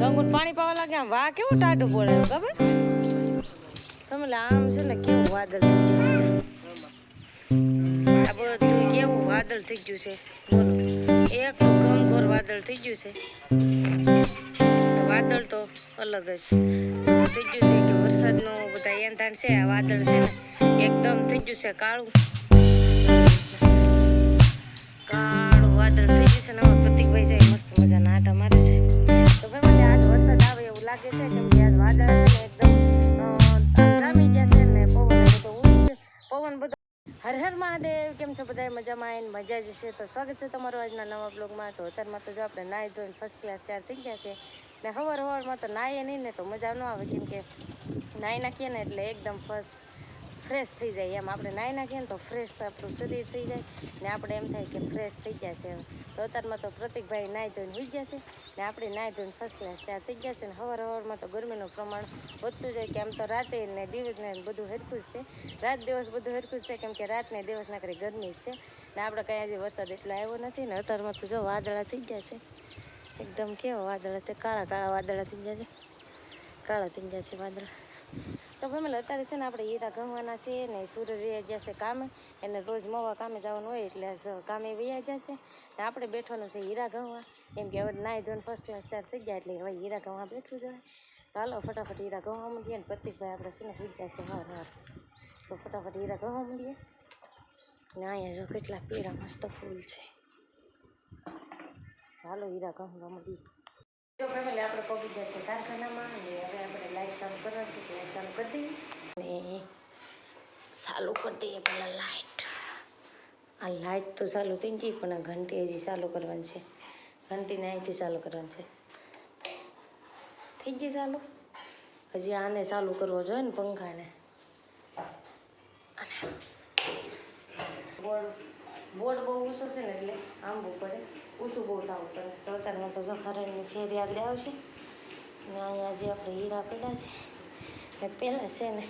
ગંગુન પાણી પાવા લાગ્યા. આમ વાહ, કેવું ટાઢું પડે ખબર? તમે આમ છે ને કેવું વાદળ કેવું વાદળ થઈ ગયું છે. ઘમઘોર વાદળ થઈ ગયું છે. વાદળ તો અલગ જ થઈ ગયું છે કે વરસાદનું બધા એંધાણ છે, આ વાદળ છે ને એકદમ થઈ ગયું છે, કાળું. કાળું વાદળ થઈ ગયું છે ને પ્રતિકભાઈ જાય મજાના આટા મારે છે. તો ભાઈ, મને આજ વરસાદ આવે એવું લાગે છે, કેમ કે આજ વાદળ એકદમ જામી ને પવન બધો પવન બધો હર હર મહાદેવ, કેમ છો બધા મજામાં આવીને મજા જ છે તો સ્વાગત છે તમારું આજના નવા બ્લોગમાં. તો અત્યારમાં તો જો આપણે નાહી ધોઈને ફર્સ્ટ ક્લાસ ચાર થઈ ગયા છે. ને હવાર હવારમાં તો નાહીએ નહીં ને તો મજા ન આવે, કેમ કે નાહી નાખીએ ને એટલે એકદમ ફર્સ્ટ ફ્રેશ થઈ જાય. એમ આપણે નાહી નાખીએ ને તો ફ્રેશ આપણું શરીર થઈ જાય ને આપણે એમ થાય કે ફ્રેશ થઈ છે એમ. તો અત્યારમાં તો પ્રતિકભાઈ નાહી ધોઈને હોઈ જશે છે ને આપણે નાહી ધોઈને ફર્સ્ટ ક્લાસ ચાર થઈ છે ને હવાર હવારમાં તો ગરમીનું પ્રમાણ વધતું જાય કે આમ તો રાતે ને દિવસ ને બધું હરખું જ છે. રાત દિવસ બધું હરખું જ છે કેમ કે રાતને દિવસ કરી ગરમી જ છે ને આપણે કંઈ હજી વરસાદ એટલો આવ્યો નથી ને અત્યારમાં તો જો વાદળા થઈ ગયા છે. એકદમ કેવા વાદળા તે કાળા કાળા વાદળા થઈ ગયા છે. કાળા થઈ ગયા છે વાદળા. તો ફેમિલી અત્યારે છે ને આપણે હીરા ગમવાના છે ને સૂર્ય રહ્યા જશે કામે, એને રોજ મવા કામે જવાનું હોય એટલે કામે વૈયા જશે. ને આપણે બેઠવાનું છે હીરા ગમવા કેમ કે હવે નાહી ધોઈને ફર્સ્ટ ક્લાસ ચાર થઈ ગયા એટલે હવે હીરા ગમવા બેઠું જવાય. હાલો, ફટાફટ હીરા ગમવા મૂડીએ ને પ્રતિકભાઈ આપણે છે ને થઈ ગયા છે હાર હાર. તો ફટાફટ હીરા ગમવા માંડીએ ને અહીંયા જો કેટલા પીળા મસ્ત ફૂલ છે. હાલો, હીરા ગમવા માંડીએ આપણે પહોંચી ગયા છે કારખાનામાં અને હવે ચાલુ કરવાની છે લાઇટ ચાલુ કરી દઈએ. અને ચાલુ કરી લાઈટ આ લાઈટ તો ચાલુ થઈ ગઈ, પણ આ ઘંટી હજી ચાલુ કરવાની છે. ઘંટીને અહીંથી ચાલુ કરવાની છે. થઈ ગઈ ચાલુ? હજી આને ચાલુ કરવો જોઈએ ને પંખાને અને બોર્ડ બોર્ડ બહુ ઊંચો છે ને એટલે આંબવું પડે. ઊંચું બહુ થવું પડે. તો અત્યારમાં તો સફારાની ફેરી આગળ આવશે. ને અહીંયા જે આપણે હીરા પડ્યા છે ને પહેલાં છે ને,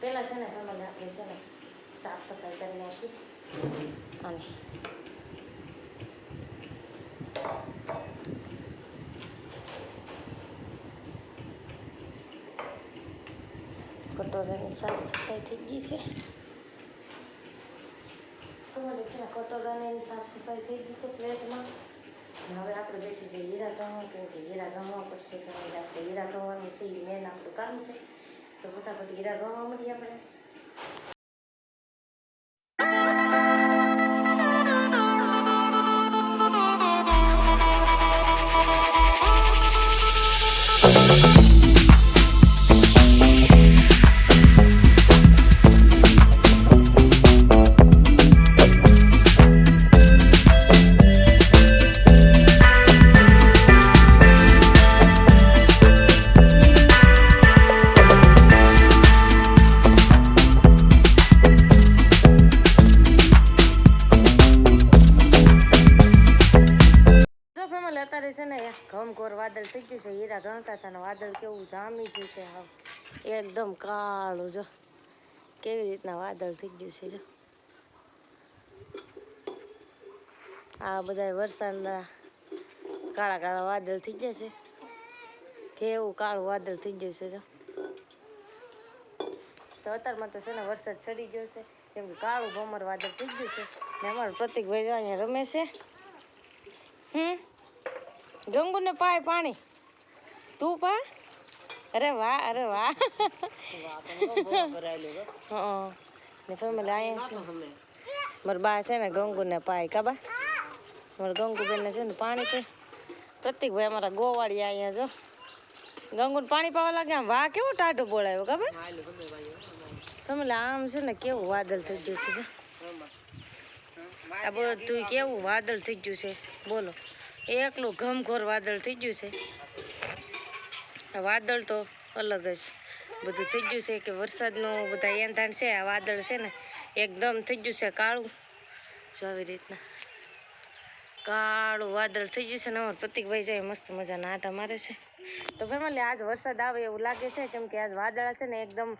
પહેલાં છે ને ફેમિલી આપણે છે ને સાફ સફાઈ કરી નાખી. અને કટોરાની સાફ સફાઈ થઈ ગઈ છે. છે કટોરાને એની સાફ સફાઈ થઈ ગઈ છે પ્લેટમાં. હવે આપણે બેઠી જઈએ હીરા ગણવા કેમ કે હીરા ગણવા પડશે આપણે હીરા ગણવાનું છે એ મેન આપણું કામ છે. તો ફટાફટ હીરા ગણવા મળીએ આપણે. જો અત્યારે છે ને ઘમઘોર વાદળ થઈ ગયું છે, હીરા ગણતા હતા વાદળ કેવું જામી ગયું છે હાવ. એકદમ કાળું જો. કેવી રીતના વાદળ થઈ ગયું છે જો. આ બધા વરસાદના કાળા કાળા વાદળ થઈ ગયા છે. કેવું કાળું વાદળ થઈ ગયું છે જો. તો અત્યારમાં તો છે ને વરસાદ ચડી ગયો છે, કેમ કે કાળું ભમર વાદળ થઈ ગયું છે. ને અમારું પ્રતિકભાઈ અહીંયા રમે છે. હમ? ગંગુને પાય પાણી. તું પા? અરે વાહ અરે વાહ. હં ને ફેમિલી અહીંયા છે. મારા બા છે ને ગંગુને પાય કાબા મારા ગંગુબેનને છે ને પાણી છે. પ્રતિકભાઈ અમારા ગોવાળી અહીંયા જો ગંગુને પાણી પાવા લાગે આમ વાહ કેવો ટાઢો બોલાયો કાબા ફેમિલી આમ છે ને કેવું વાદળ થઈ ગયું છે આ આ બધું કેવું વાદળ થઈ ગયું છે. બોલો. એકલું ઘમઘોર વાદળ થઈ ગયું છે. વાદળ તો અલગ જ બધું થઈ ગયું છે કે વરસાદનું બધા એંધાણ છે, આ વાદળ છે ને, એકદમ થઈ ગયું છે કાળું. જો આવી રીતના કાળું વાદળ થઈ ગયું છે ને, અમારા પ્રતિકભાઈ જાય મસ્ત મજાના આટા મારે છે. તો ફેમિલી આજ વરસાદ આવે એવું લાગે છે, કેમ કે આજ વાદળા છે ને એકદમ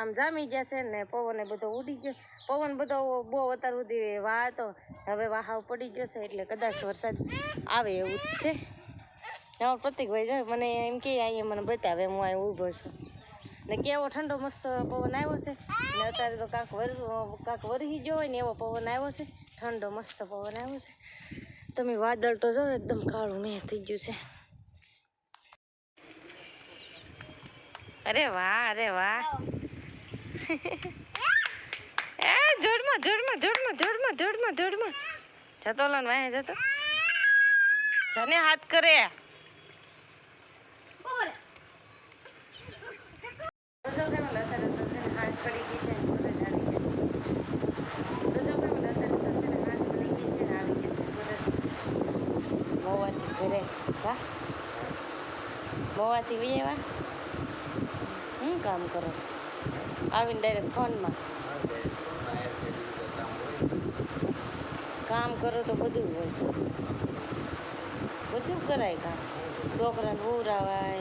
આમ જામી ગયા છે ને પવન એ બધો ઉડી ગયો. પવન બધો બહુ અત્યાર સુધી વાહ હતો હવે વાહાવ પડી ગયો છે, એટલે કદાચ વરસાદ આવે એવું જ છે. અમારો પ્રતિકભાઈ જાય મને એમ કે અહીંયા મને બતાવે, હું અહીં ઊભો છું. ને કેવો ઠંડો મસ્ત પવન આવ્યો છે. ને અત્યારે તો કાંક વર કાંક વરહી ગયો હોય ને એવો પવન આવ્યો છે. ઠંડો મસ્ત પવન આવ્યો છે. તમે વાદળ તો જો એકદમ કાળું મેં થઈ ગયું છે. અરે વાહ અરે વાહ. એ જોડમાં જોડમાં જોડમાં જોડમાં જોડમાં જોડમાં જતો લન વાય જતો. જને હાથ કરે. મોવાથી ઘરે મોવાથી વિયેવા શું કામ કરો? આવીને ડાયરેક્ટ ફોનમાં. કામ કરો તો બધું હોય. બધું કરાય કામ. છોકરાને ઉરાવાય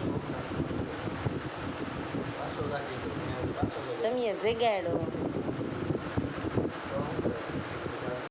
તમે જગાડો